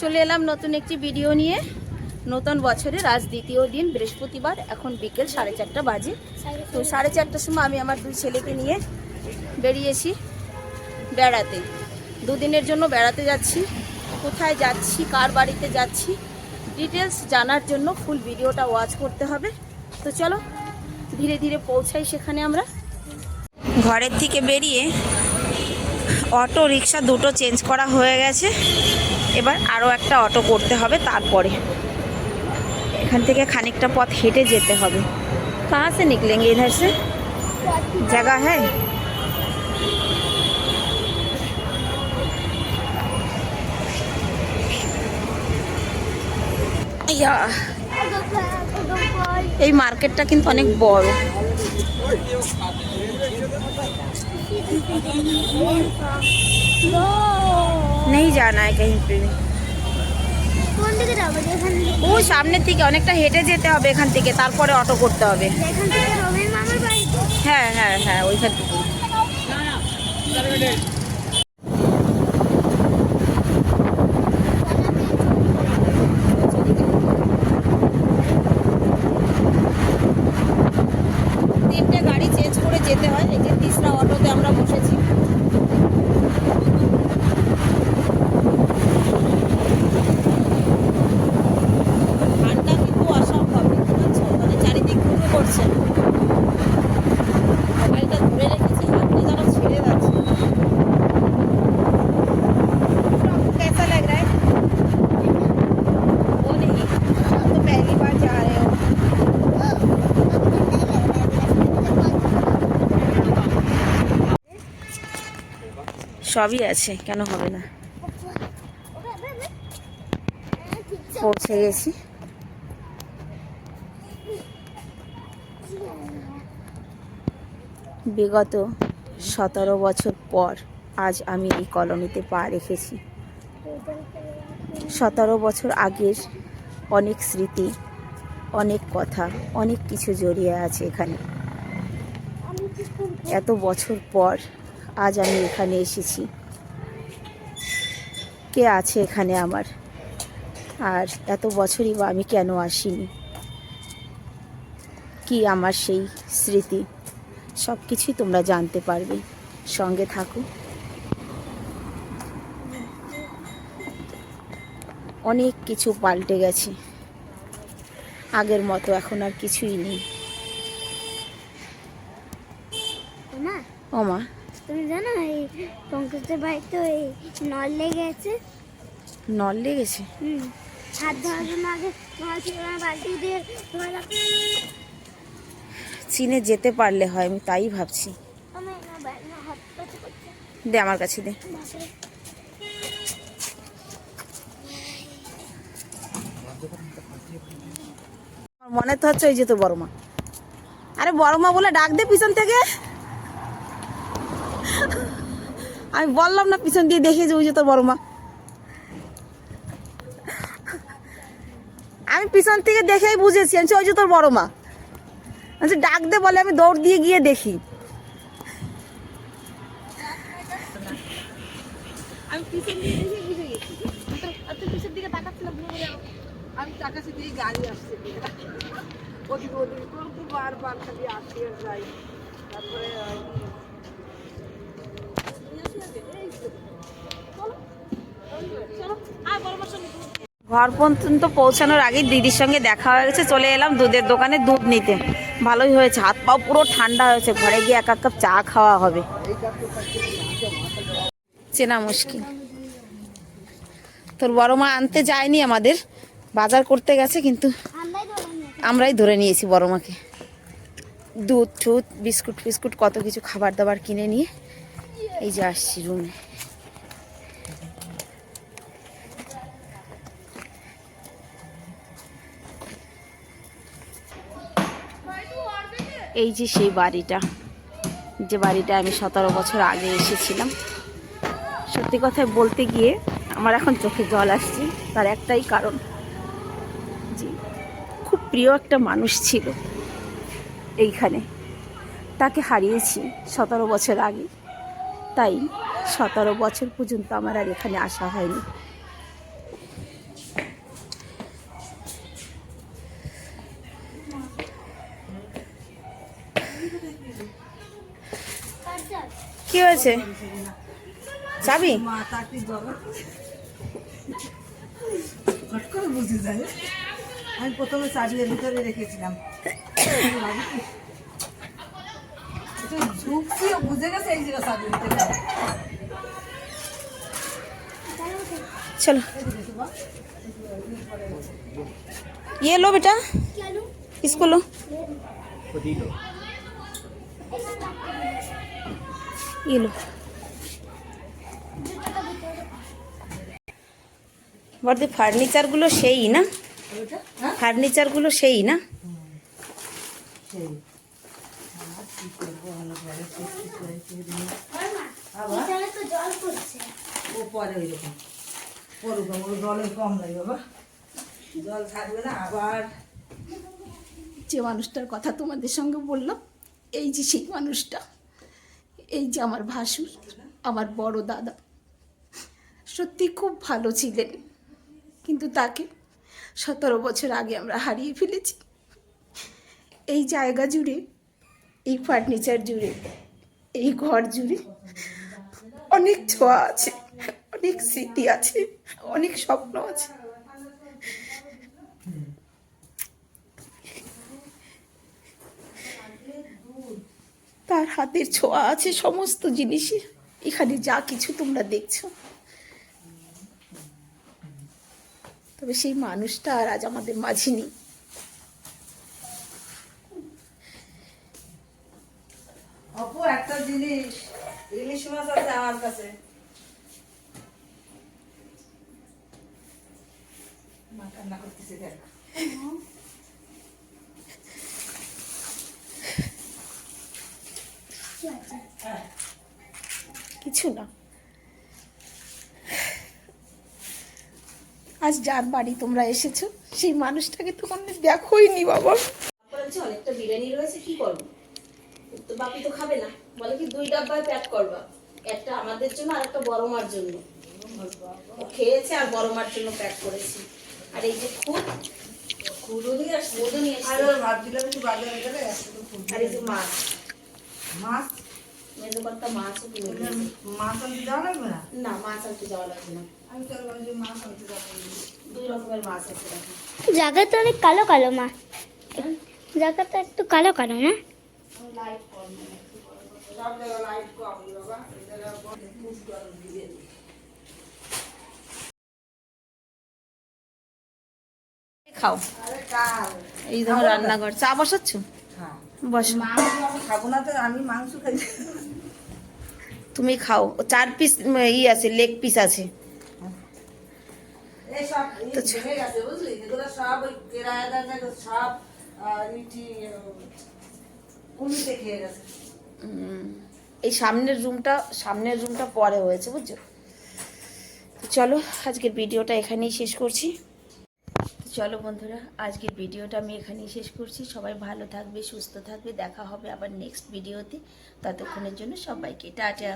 চলে এলাম নতুন একটি ভিডিও নিয়ে। নতুন বছরের আজ দ্বিতীয় দিন, বৃহস্পতিবার, এখন বিকেল সাড়ে চারটা বাজে। তো সাড়ে চারটার সময় আমি আমার দুই ছেলেকে নিয়ে বেরিয়েছি বেড়াতে। দুদিনের জন্য বেড়াতে যাচ্ছি। কোথায় যাচ্ছি, কার বাড়িতে যাচ্ছি ডিটেলস জানার জন্য ফুল ভিডিওটা ওয়াচ করতে হবে। তো চলো, ধীরে ধীরে পৌঁছাই সেখানে আমরা। ঘরের থেকে বেরিয়ে অটো, রিক্সা দুটো চেঞ্জ করা হয়ে গেছে। এবার আরও একটা অটো করতে হবে তারপরে। এখান থেকে খানিকটা পথ হেঁটে যেতে হবে। কাহা সে নিকলেঙ্গে ইধার সে? জায়গা হ্যাঁ এই মার্কেটটা কিন্তু অনেক বড়। No! নেই জানা है कहीं पे भी কোন দিকে যাবো যেখান থেকে ও সামনের থেকে অনেকটা হেঁটে যেতে হবে এখান থেকে তারপরে অটো করতে হবে যেখান থেকে রবির মামার বাড়ি হ্যাঁ হ্যাঁ হ্যাঁ ওইখান থেকে সবই আছে, কেন হবে না? পৌঁছে গেছি। বিগত সতেরো বছর পর আজ আমি এই কলোনিতে পা রেখেছি। সতেরো বছর আগের অনেক স্মৃতি, অনেক কথা, অনেক কিছু জড়িয়ে আছে এখানে। এত বছর পর আজ আমি এখানে এসেছি। কে আছে এখানে আমার? আর এত বছরই বা আমি কেন আসিনি? কি আমার সেই স্মৃতি? সব কিছুই তোমরা জানতে পারবে। সঙ্গে থাকো। অনেক কিছু পাল্টে গেছে। আগের মতো এখন আর কিছুই নেই। মা ও মা তুমি জানো এই পঙ্কজের বাড়িতে ওই নল লেগে আছে? নল লেগেছে? হুম। হাত ধোয়ার জন্য আগে বালতি দিয়ে চীনে যেতে পারলে হয় আমি তাই ভাবছি। দে আমার কাছে দে। মনে তো হচ্ছে ওই যে তো বড় মা আরে বড় মা বলে ডাক দে পিছন থেকে। আমি বললাম না পিছন দিয়ে দেখে যে ওই যে তোর বড় মা আমি পিছন থেকে দেখেই বুঝেছি আমি ওই যে তোর বড় মা আচ্ছা ডাক দে বলে আমি দৌড় দিয়ে গিয়ে দেখি আমি দিয়ে বুঝে দিকে আমি গাড়ি আসছে বারবার খালি আর যাই তারপরে ঘর পর্যন্ত পৌঁছানোর আগে দিদির সঙ্গে দেখা হয়ে গেছে, চলে এলাম দুধের দোকানে দুধ নিতে। ভালোই হয়েছে, হাত পাও পুরো ঠান্ডা হয়েছে, ঘরে গিয়ে এক এক কাপ চা খাওয়া হবে। চেনা মুশকিল। তোর বড় মা আনতে যায়নি আমাদের, বাজার করতে গেছে, কিন্তু আমরাই ধরে নিয়েছি বড় মাকে। দুধ টুধ বিস্কুট ফিস্কুট কত কিছু খাবার দাবার কিনে নিয়ে, এই যে আসছি রুমে এই যে সেই বাড়িটা, যে বাড়িটা আমি সতেরো বছর আগে এসেছিলাম। সত্যি কথায় বলতে গিয়ে আমার এখন চোখে জল আসছে, তার একটাই কারণ যে খুব প্রিয় একটা মানুষ ছিল এইখানে। তাকে হারিয়েছি সতেরো বছর আগে, তাই সতেরো বছর পর্যন্ত আমার আর এখানে আসা হয়নি। হয়েছে চাবি মা তাকে জগৎ হট করে বুঝে যায় আমি প্রথমে চাবির ভিতরে রেখেছিলাম একটু ঝুঁকছি ও বুঝে গেছে এই জায়গা চাবির ভিতরে চলো ये लो बेटा इसको लो लो বর্দি ফার্নিচারগুলো সেই না? ফার্নিচারগুলো সেই না? যে মানুষটার কথা তোমাদের সঙ্গে বললাম, এই যে সেই মানুষটা। এই যে আমার ভাসুর আমার বড় দাদা। সত্যি খুব ভালো ছিলেন। কিন্তু তাকে সতেরো বছর আগে আমরা হারিয়ে ফেলেছি। এই জায়গা জুড়ে, এই ফার্নিচার জুড়ে, এই ঘর জুড়ে অনেক ছোঁয়া আছে, অনেক স্মৃতি আছে, অনেক স্বপ্ন আছে। তার হাতের ছোঁয়া আছে সমস্ত জিনিসে এখানে যা কিছু তোমরা দেখছ। তবে সেই মানুষটা আর আজ আমাদের মাঝে নেই। অপু একটা জিনিস ইলিশ মাছ আছে আমার কাছে। মা কান্না করতেছে দেখ। কিছু না। আজ যার বাড়ি তোমরা এসেছ সেই মানুষটাকে তো কোনো দেখোই নি বাবা। অনেকটা বিরিয়ানি রয়েছে কি করব? তো বাপি তো খাবে না। বলে কি দুই ডাব্বায় প্যাক করবা? একটা আমাদের জন্য আর একটা বড় মার জন্য খেয়েছে আর বড় মার জন্য প্যাক করেছি। আর এই যে খুদ খুদও নিয়ে আসছে। খুদও নিয়ে আসছে। ভাবছিলাম বাজারে গেলে আর এই যে মাছ। মাছ? মেজো কর্তা মাছও কিনে দিয়েছে। মাছ আনতে যাওয়া লাগবে না না মাছ আনতে যাওয়া লাগবে না আমি তো মাছ আনতে যাব দুই রকমের মাছ আছে দেখো জায়গাটা অনেক কালো কালো মা জায়গাটা একটু কালো কালো না লাইট কম লাইট কম বাবা এই জায়গায় খুব গরম দিয়ে খাও এই ধর রান্নাঘর চা বসাচ্ছ বস। খাব না তো আমি মাংস খাই। তুমি খাও। চার পিস ই আছে লেগ পিস আছে। এই সামনের রুমটা সামনের রুমটা পরে হয়েছে বুঝছ? চলো আজকের ভিডিওটা এখানেই শেষ করছি। চলো বন্ধুরা, আজকের ভিডিওটা আমি এখানেই শেষ করছি। সবাই ভালো থাকবে, সুস্থ থাকবে। দেখা হবে আবার নেক্সট ভিডিওতে। ততক্ষণের জন্য সবাইকে, টাটা।